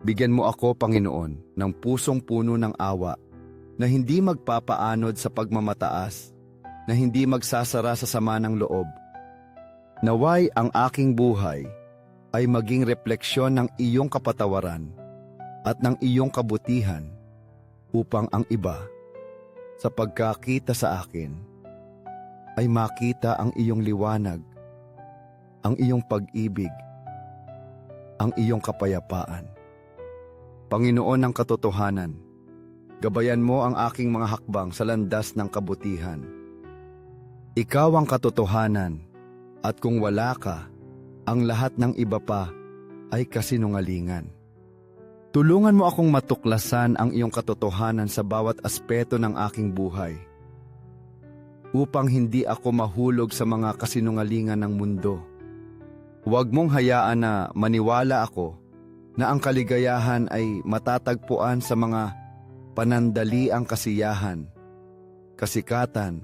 Bigyan mo ako, Panginoon, ng pusong puno ng awa na hindi magpapaanod sa pagmamataas, na hindi magsasara sa sama ng loob. Naway ang aking buhay ay maging refleksyon ng iyong kapatawaran at ng iyong kabutihan upang ang iba sa pagkakita sa akin ay makita ang iyong liwanag, ang iyong pag-ibig, ang iyong kapayapaan. Panginoon ng katotohanan, gabayan mo ang aking mga hakbang sa landas ng kabutihan. Ikaw ang katotohanan, at kung wala ka, ang lahat ng iba pa ay kasinungalingan. Tulungan mo akong matuklasan ang iyong katotohanan sa bawat aspeto ng aking buhay upang hindi ako mahulog sa mga kasinungalingan ng mundo. Huwag mong hayaan na maniwala ako na ang kaligayahan ay matatagpuan sa mga panandaliang kasiyahan, kasikatan,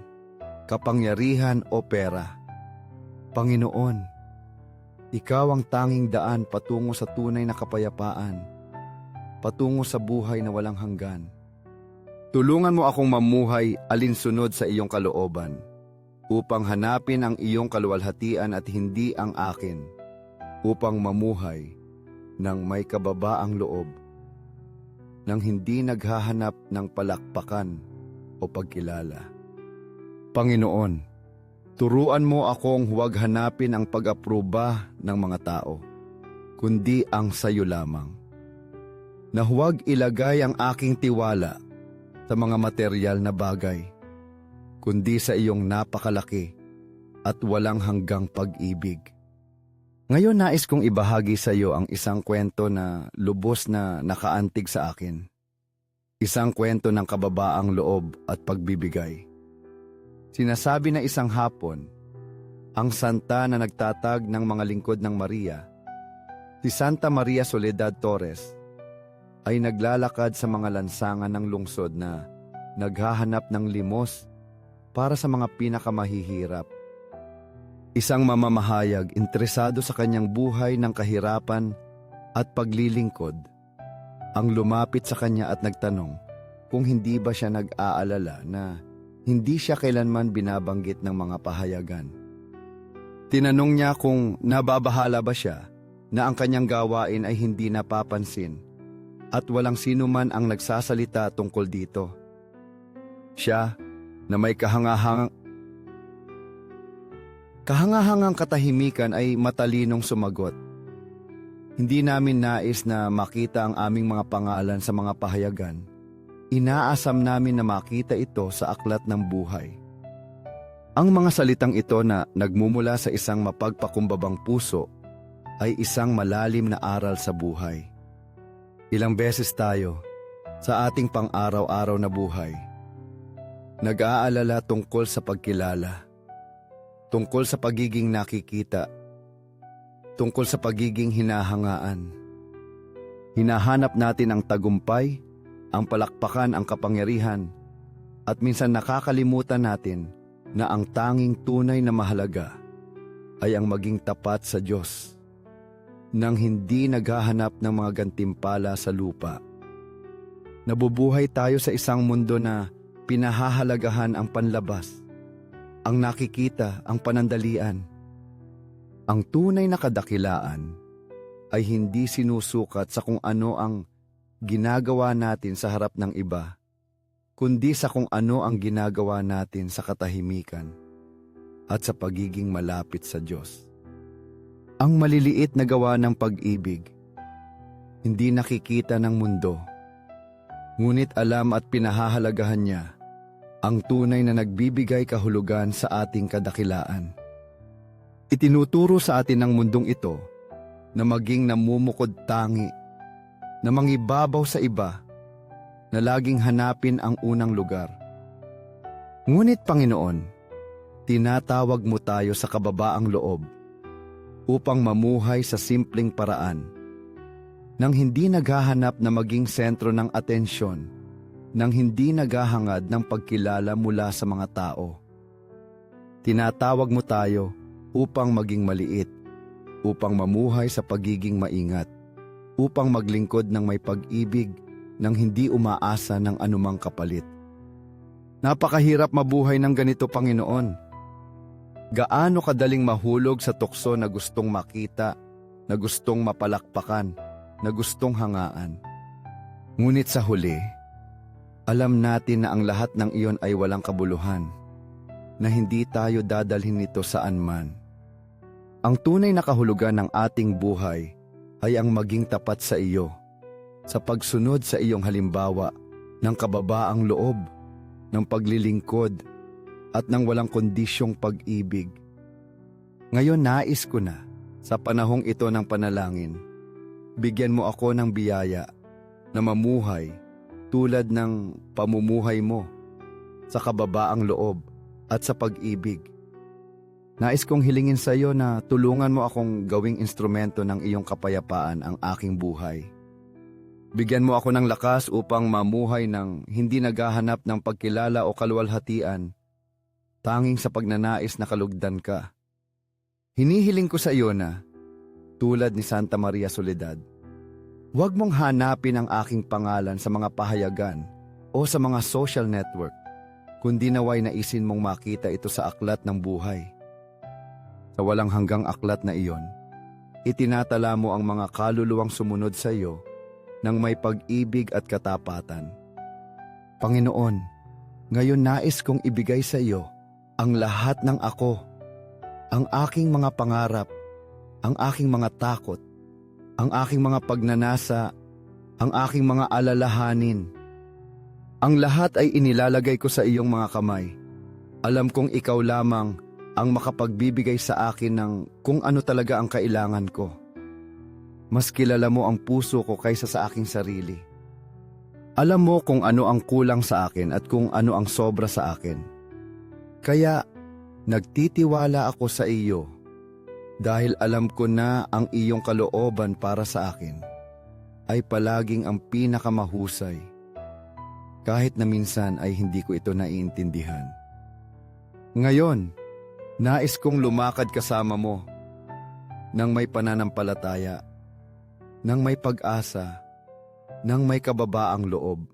kapangyarihan o pera. Panginoon, Ikaw ang tanging daan patungo sa tunay na kapayapaan, patungo sa buhay na walang hanggan. Tulungan mo akong mamuhay alinsunod sa iyong kalooban, upang hanapin ang iyong kaluwalhatian at hindi ang akin, upang mamuhay ng may kababaang loob, nang hindi naghahanap ng palakpakan o pagkilala. Panginoon, turuan mo akong huwag hanapin ang pag-aproba ng mga tao, kundi ang sayo lamang. Na huwag ilagay ang aking tiwala sa mga material na bagay, kundi sa iyong napakalaki at walang hanggang pag-ibig. Ngayon nais kong ibahagi sa iyo ang isang kwento na lubos na nakaantig sa akin. Isang kwento ng kababaang loob at pagbibigay. Sinasabi na isang hapon, ang santa na nagtatag ng mga lingkod ng Maria, si Santa Maria Soledad Torres, ay naglalakad sa mga lansangan ng lungsod na naghahanap ng limos para sa mga pinakamahihirap. Isang mamamahayag interesado sa kanyang buhay ng kahirapan at paglilingkod ang lumapit sa kanya at nagtanong kung hindi ba siya nag-aalala na hindi siya kailanman binabanggit ng mga pahayagan. Tinanong niya kung nababahala ba siya na ang kanyang gawain ay hindi napapansin at walang sino man ang nagsasalita tungkol dito. Siya na may kahangahangang Kahangahangang katahimikan ay matalinong sumagot. Hindi namin nais na makita ang aming mga pangalan sa mga pahayagan. Inaasam namin na makita ito sa aklat ng buhay. Ang mga salitang ito na nagmumula sa isang mapagpakumbabang puso ay isang malalim na aral sa buhay. Ilang beses tayo, sa ating pang-araw-araw na buhay, nag-aalala tungkol sa pagkilala, tungkol sa pagiging nakikita, tungkol sa pagiging hinahangaan. Hinahanap natin ang tagumpay, ang palakpakan, ang kapangyarihan, at minsan nakakalimutan natin na ang tanging tunay na mahalaga ay ang maging tapat sa Diyos nang hindi naghahanap ng mga gantimpala sa lupa. Nabubuhay tayo sa isang mundo na pinahahalagahan ang panlabas, ang nakikita, ang panandalian. Ang tunay na kadakilaan ay hindi sinusukat sa kung ano ang ginagawa natin sa harap ng iba, kundi sa kung ano ang ginagawa natin sa katahimikan at sa pagiging malapit sa Diyos. Ang maliliit na gawa ng pag-ibig, hindi nakikita ng mundo, ngunit alam at pinahahalagahan niya ang tunay na nagbibigay kahulugan sa ating kadakilaan. Itinuturo sa atin ng mundong ito na maging namumukod tangi, na mangibabaw sa iba, na laging hanapin ang unang lugar. Ngunit Panginoon, tinatawag mo tayo sa kababaang loob upang mamuhay sa simpleng paraan nang hindi naghahanap na maging sentro ng atensyon, nang hindi naghahangad ng pagkilala mula sa mga tao. Tinatawag mo tayo upang maging maliit, upang mamuhay sa pagiging maingat, upang maglingkod ng may pag-ibig nang hindi umaasa ng anumang kapalit. Napakahirap mabuhay ng ganito, Panginoon. Gaano kadaling mahulog sa tukso na gustong makita, na gustong mapalakpakan, na gustong hangaan. Ngunit sa huli, alam natin na ang lahat ng iyon ay walang kabuluhan, na hindi tayo dadalhin nito saan man. Ang tunay na kahulugan ng ating buhay ay ang maging tapat sa iyo, sa pagsunod sa iyong halimbawa ng kababaang loob, ng paglilingkod, at ng walang kondisyong pag-ibig. Ngayon nais ko na, sa panahong ito ng panalangin, bigyan mo ako ng biyaya na mamuhay tulad ng pamumuhay mo sa kababaang loob at sa pag-ibig. Nais kong hilingin sa iyo na tulungan mo akong gawing instrumento ng iyong kapayapaan ang aking buhay. Bigyan mo ako ng lakas upang mamuhay ng hindi naghahanap ng pagkilala o kaluwalhatian, tanging sa pagnanais na kalugdan ka. Hinihiling ko sa iyo na, tulad ni Santa Maria Soledad, huwag mong hanapin ang aking pangalan sa mga pahayagan o sa mga social network, kundi naway naisin mong makita ito sa aklat ng buhay. Sa walang hanggang aklat na iyon, itinatala mo ang mga kaluluwang sumunod sa iyo ng may pag-ibig at katapatan. Panginoon, ngayon nais kong ibigay sa iyo ang lahat ng ako, ang aking mga pangarap, ang aking mga takot, ang aking mga pagnanasa, ang aking mga alalahanin. Ang lahat ay inilalagay ko sa iyong mga kamay. Alam kong ikaw lamang ang makapagbibigay sa akin ng kung ano talaga ang kailangan ko. Mas kilala mo ang puso ko kaysa sa aking sarili. Alam mo kung ano ang kulang sa akin at kung ano ang sobra sa akin. Kaya nagtitiwala ako sa iyo dahil alam ko na ang iyong kalooban para sa akin ay palaging ang pinakamahusay kahit na minsan ay hindi ko ito naiintindihan. Ngayon, nais kong lumakad kasama mo nang may pananampalataya, nang may pag-asa, nang may kababaang loob.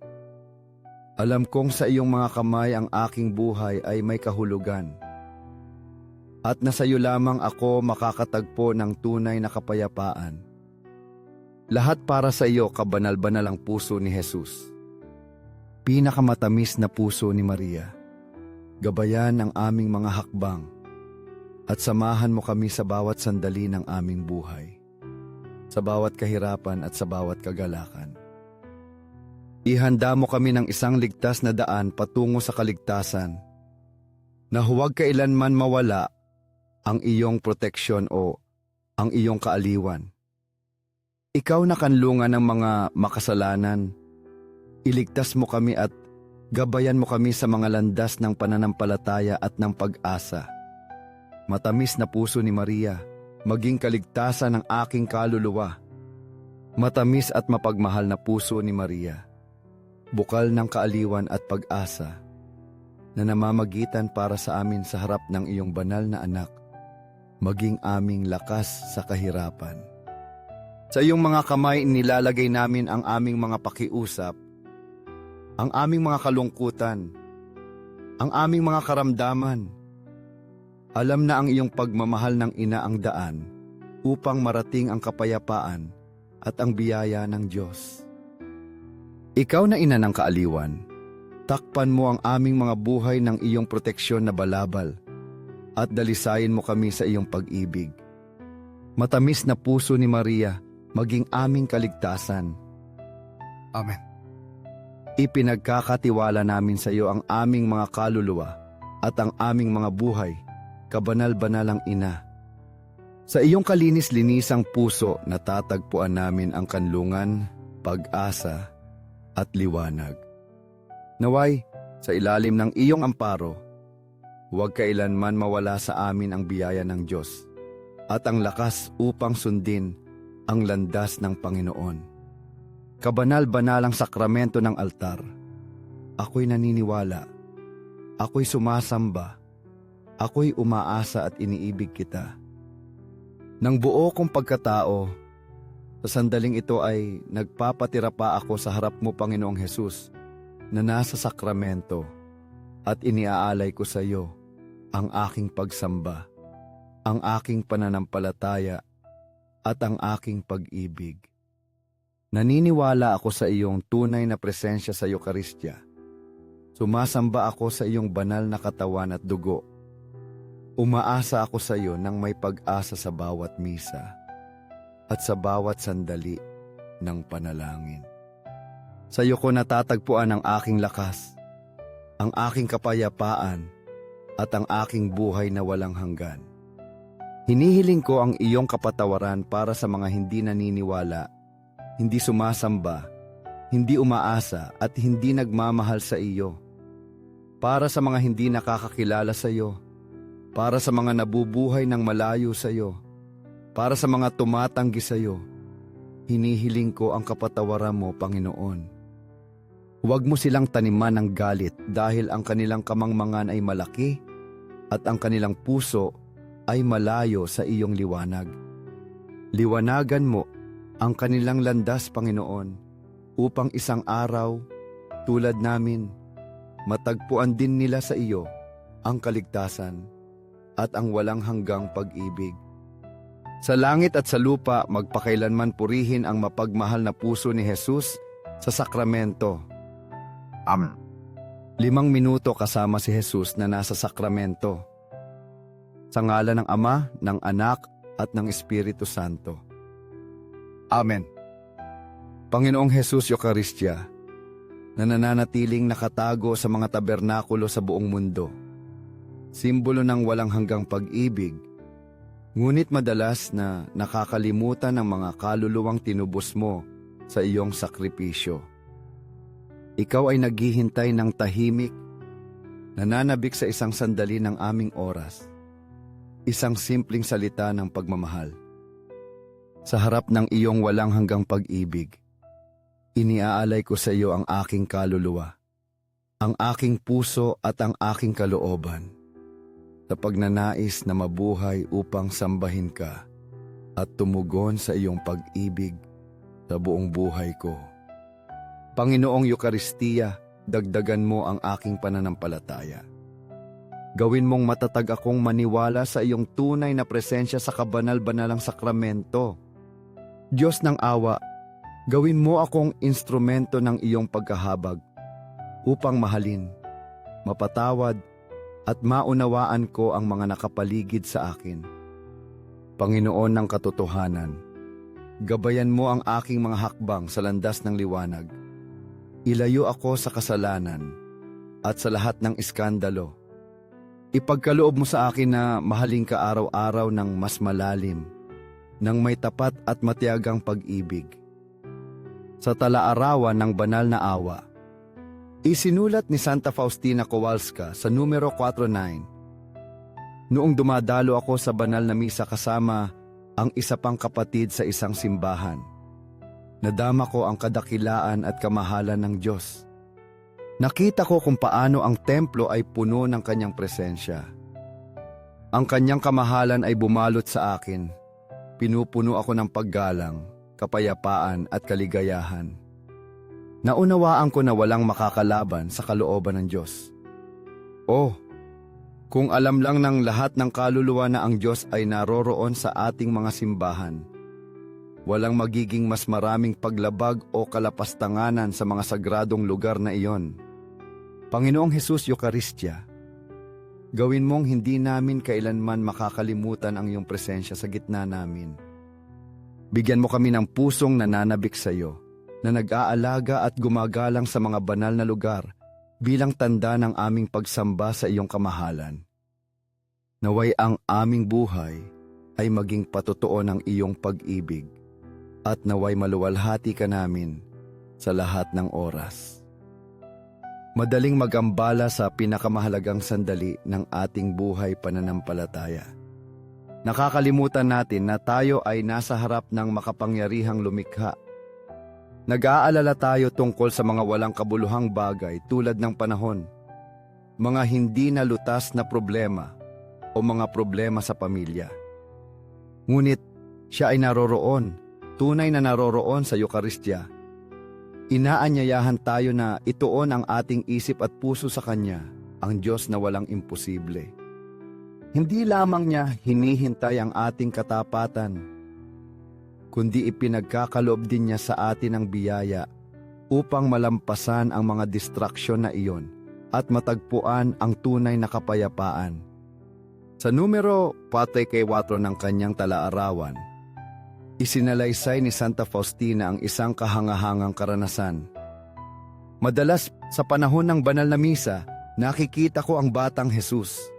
Alam kong sa iyong mga kamay ang aking buhay ay may kahulugan. At nasa iyo lamang ako makakatagpo ng tunay na kapayapaan. Lahat para sa iyo kabanal-banal ang puso ni Jesus. Pinakamatamis na puso ni Maria. Gabayan ang aming mga hakbang at samahan mo kami sa bawat sandali ng aming buhay. Sa bawat kahirapan at sa bawat kagalakan. Ihanda mo kami ng isang ligtas na daan patungo sa kaligtasan na huwag kailanman mawala ang iyong proteksyon o ang iyong kaaliwan. Ikaw na kanlungan ng mga makasalanan. Iligtas mo kami at gabayan mo kami sa mga landas ng pananampalataya at ng pag-asa. Matamis na puso ni Maria, maging kaligtasan ng aking kaluluwa. Matamis at mapagmahal na puso ni Maria, bukal ng kaaliwan at pag-asa na namamagitan para sa amin sa harap ng iyong banal na anak, maging aming lakas sa kahirapan. Sa iyong mga kamay nilalagay namin ang aming mga pakiusap, ang aming mga kalungkutan, ang aming mga karamdaman. Alam na ang iyong pagmamahal ng ina ang daan upang marating ang kapayapaan at ang biyaya ng Diyos. Ikaw na ina ng kaaliwan, takpan mo ang aming mga buhay ng iyong proteksyon na balabal at dalisayin mo kami sa iyong pag-ibig. Matamis na puso ni Maria, maging aming kaligtasan. Amen. Ipinagkakatiwala namin sa iyo ang aming mga kaluluwa at ang aming mga buhay, kabanal-banalang ina. Sa iyong kalinis-linisang puso natatagpuan namin ang kanlungan, pag-asa at liwanag. Naway, sa ilalim ng iyong amparo, huwag kailanman mawala sa amin ang biyaya ng Diyos at ang lakas upang sundin ang landas ng Panginoon. Kabanal-banalang sakramento ng altar. Ako'y naniniwala. Ako'y sumasamba. Ako'y umaasa at iniibig kita. Nang buo kong pagkatao, Sa sandaling ito ay nagpapatira pa ako sa harap mo, Panginoong Hesus, na nasa sakramento at iniaalay ko sa iyo ang aking pagsamba, ang aking pananampalataya at ang aking pag-ibig. Naniniwala ako sa iyong tunay na presensya sa Eukaristya. Sumasamba ako sa iyong banal na katawan at dugo. Umaasa ako sa iyo nang may pag-asa sa bawat misa at sa bawat sandali ng panalangin. Sa iyo ko natatagpuan ang aking lakas, ang aking kapayapaan, at ang aking buhay na walang hanggan. Hinihiling ko ang iyong kapatawaran para sa mga hindi naniniwala, hindi sumasamba, hindi umaasa at hindi nagmamahal sa iyo. Para sa mga hindi nakakakilala sa iyo, para sa mga nabubuhay ng malayo sa iyo, para sa mga tumatanggi sa iyo, hinihiling ko ang kapatawaran mo, Panginoon. Huwag mo silang taniman ng galit dahil ang kanilang kamangmangan ay malaki at ang kanilang puso ay malayo sa iyong liwanag. Liwanagan mo ang kanilang landas, Panginoon, upang isang araw, tulad namin, matagpuan din nila sa iyo ang kaligtasan at ang walang hanggang pag-ibig. Sa langit at sa lupa, magpakailanman purihin ang mapagmahal na puso ni Jesus sa sakramento. Amen. Limang minuto kasama si Jesus na nasa sakramento. Sa ngalan ng Ama, ng Anak, at ng Espiritu Santo. Amen. Panginoong Jesus Eucharistia, na nananatiling nakatago sa mga tabernakulo sa buong mundo, simbolo ng walang hanggang pag-ibig, ngunit madalas na nakakalimutan ng mga kaluluwang tinubos mo sa iyong sakripisyo. Ikaw ay naghihintay ng tahimik, nananabik sa isang sandali ng aming oras, isang simpleng salita ng pagmamahal. Sa harap ng iyong walang hanggang pag-ibig, iniaalay ko sa iyo ang aking kaluluwa, ang aking puso at ang aking kalooban, sa pagnanais na mabuhay upang sambahin ka at tumugon sa iyong pag-ibig sa buong buhay ko. Panginoong Eucharistia, dagdagan mo ang aking pananampalataya. Gawin mong matatag akong maniwala sa iyong tunay na presensya sa kabanal-banalang sakramento. Diyos ng awa, gawin mo akong instrumento ng iyong pagkahabag upang mahalin, mapatawad, at maunawaan ko ang mga nakapaligid sa akin. Panginoon ng katotohanan, gabayan mo ang aking mga hakbang sa landas ng liwanag. Ilayo ako sa kasalanan at sa lahat ng iskandalo. Ipagkaloob mo sa akin na mahaling ka araw-araw ng mas malalim, ng may tapat at matiyagang pag-ibig. Sa talaarawan ng banal na awa, isinulat ni Santa Faustina Kowalska sa numero 49. Noong dumadalo ako sa banal na misa kasama ang isa pang kapatid sa isang simbahan, nadama ko ang kadakilaan at kamahalan ng Diyos. Nakita ko kung paano ang templo ay puno ng kanyang presensya. Ang kanyang kamahalan ay bumalot sa akin. Pinupuno ako ng paggalang, kapayapaan at kaligayahan. Naunawaan ko na walang makakalaban sa kalooban ng Diyos. Oh, kung alam lang ng lahat ng kaluluwa na ang Diyos ay naroroon sa ating mga simbahan, walang magiging mas maraming paglabag o kalapastanganan sa mga sagradong lugar na iyon. Panginoong Hesus Eucharistia, gawin mong hindi namin kailanman makakalimutan ang iyong presensya sa gitna namin. Bigyan mo kami ng pusong nananabik sa iyo, na nag-aalaga at gumagalang sa mga banal na lugar bilang tanda ng aming pagsamba sa iyong kamahalan. Naway ang aming buhay ay maging patotoo ng iyong pag-ibig at naway maluwalhati ka namin sa lahat ng oras. Madaling magambala sa pinakamahalagang sandali ng ating buhay pananampalataya. Nakakalimutan natin na tayo ay nasa harap ng makapangyarihang lumikha. Nag-aalala tayo tungkol sa mga walang kabuluhang bagay tulad ng panahon, mga hindi nalutas na problema o mga problema sa pamilya. Ngunit siya ay naroroon tunay na naroroon sa Eukaristya. Inaanyayahan tayo na ituon ang ating isip at puso sa Kanya, ang Diyos na walang imposible. Hindi lamang niya hinihintay ang ating katapatan, kundi ipinagkakaloob din niya sa atin ang biyaya upang malampasan ang mga distraksyon na iyon at matagpuan ang tunay na kapayapaan. Sa numero 4 ng kanyang talaarawan, isinalaysay ni Santa Faustina ang isang kahangahangang karanasan. Madalas sa panahon ng banal na misa, nakikita ko ang batang Jesus